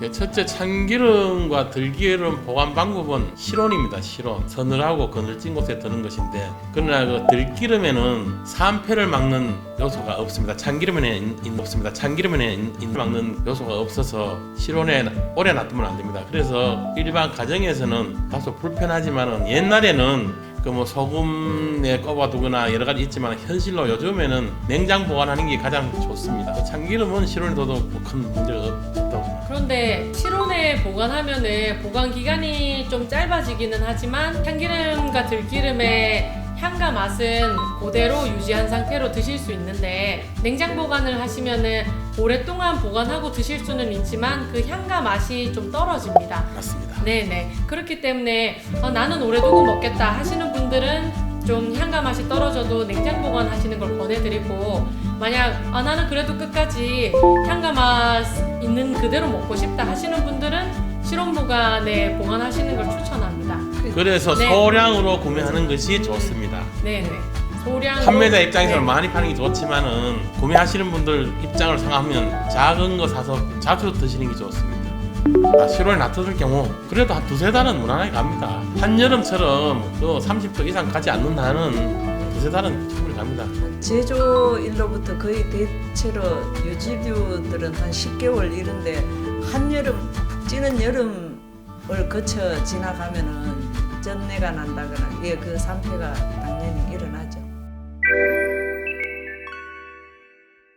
예, 첫째 참기름과 들기름 보관 방법은 실온입니다. 실온. 서늘하고 그늘진 곳에 드는 것인데 그러나 그 들기름에는 산패를 막는 요소가 없습니다. 참기름에는 없습니다. 참기름에는 막는 요소가 없어서 실온에 오래 놔두면 안 됩니다. 그래서 일반 가정에서는 다소 불편하지만은 옛날에는 그뭐 소금에 꼽아두거나 여러 가지 있지만 현실로 요즘에는 냉장 보관하는 게 가장 좋습니다. 참기름은 실온에 둬도 뭐큰 문제가 없다고 그런데 실온에 보관하면은 보관 기간이 좀 짧아지기는 하지만 참기름과 들기름의 향과 맛은 그대로 유지한 상태로 드실 수 있는데 냉장 보관을 하시면은 오랫동안 보관하고 드실 수는 있지만 그 향과 맛이 좀 떨어집니다. 맞습니다. 네네. 그렇기 때문에 어, 나는 오래 두고 먹겠다 하시는 분들은 좀 향과 맛이 떨어져도 냉장 보관하시는 걸 권해드리고 만약 아, 나는 그래도 끝까지 향과 맛 있는 그대로 먹고 싶다 하시는 분들은 실온 보관에 보관하시는 걸 추천합니다. 그래서 네. 소량으로 구매하는 것이 좋습니다. 네네. 소량 판매자 입장에서는 네. 많이 파는 게 좋지만은 구매하시는 분들 입장을 생각하면 작은 거 사서 자주 드시는 게 좋습니다. 아, 실온에 놔두을 경우 그래도 한 두세 달은 무난하게 갑니다. 한여름처럼 그 30도 이상 가지 않는 한은 두세 달은 충분히 갑니다. 제조일로부터 거의 대체로 유지류들은 한 10개월 이런데 한여름 찌는 여름을 거쳐 지나가면은 전내가 난다거나 예그 산패가 당연히 일어나죠.